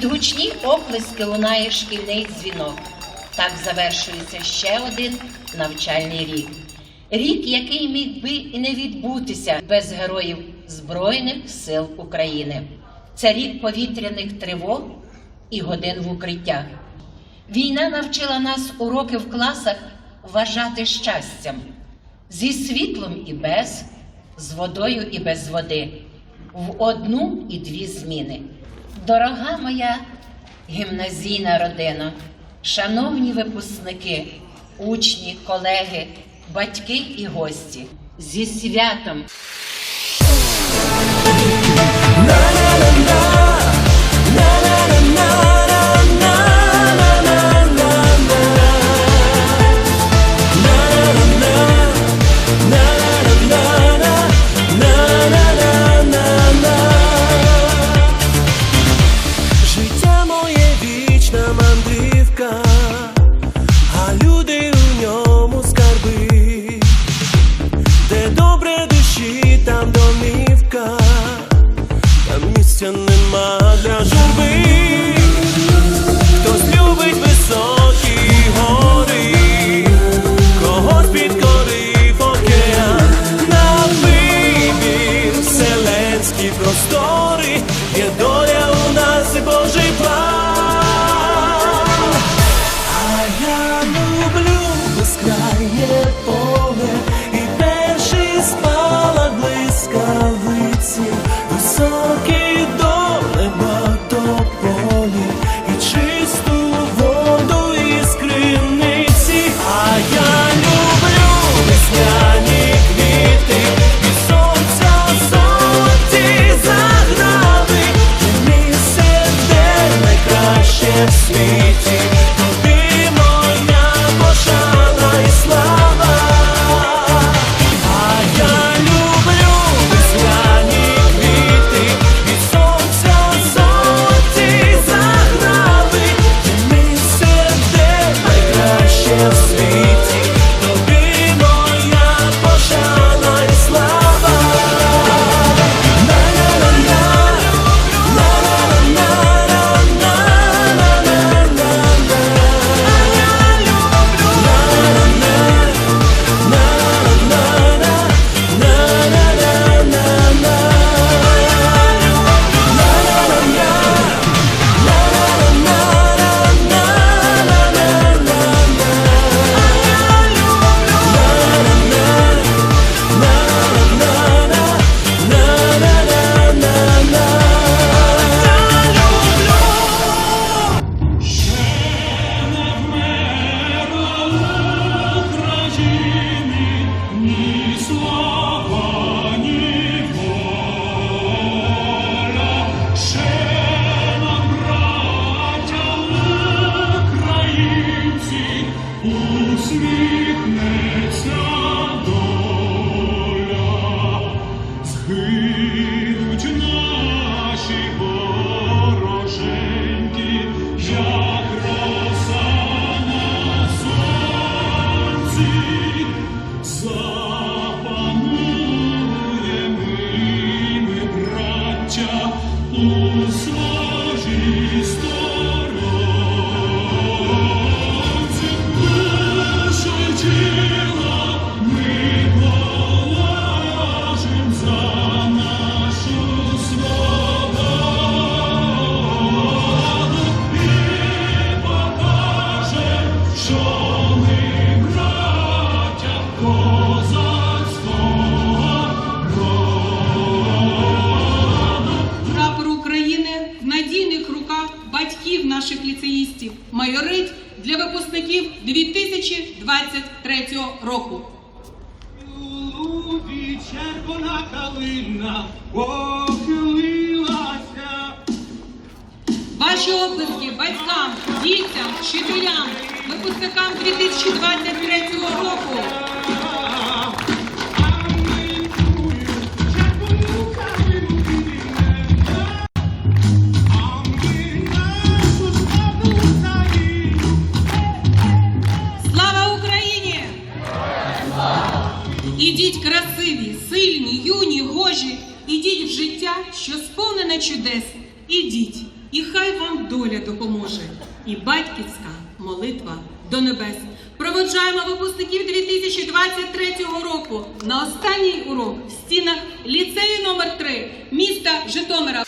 Під гучні оплески лунає шкільний дзвінок. Так завершується ще один навчальний рік. Рік, який міг би і не відбутися без героїв Збройних сил України. Це рік повітряних тривог і годин в укриттях. Війна навчила нас уроки в класах вважати щастям зі світлом і без, з водою і без води, в одну і дві зміни. Дорога моя гімназійна родина, шановні випускники, учні, колеги, батьки і гості, зі святом! Місця нема для журби. Хтось любить високі майорить для випускників 2023 року. Лубі червона калина похилилася. Ваші оплески батькам, дітям, вчителям, випускникам 2023 року. Дитині, юні, гожі, ідіть в життя, що сповнене чудес. Ідіть, і хай вам доля допоможе. І батьківська молитва до небес. Проводжаємо випускників 2023 року на останній урок в стінах ліцею номер 3 міста Житомира.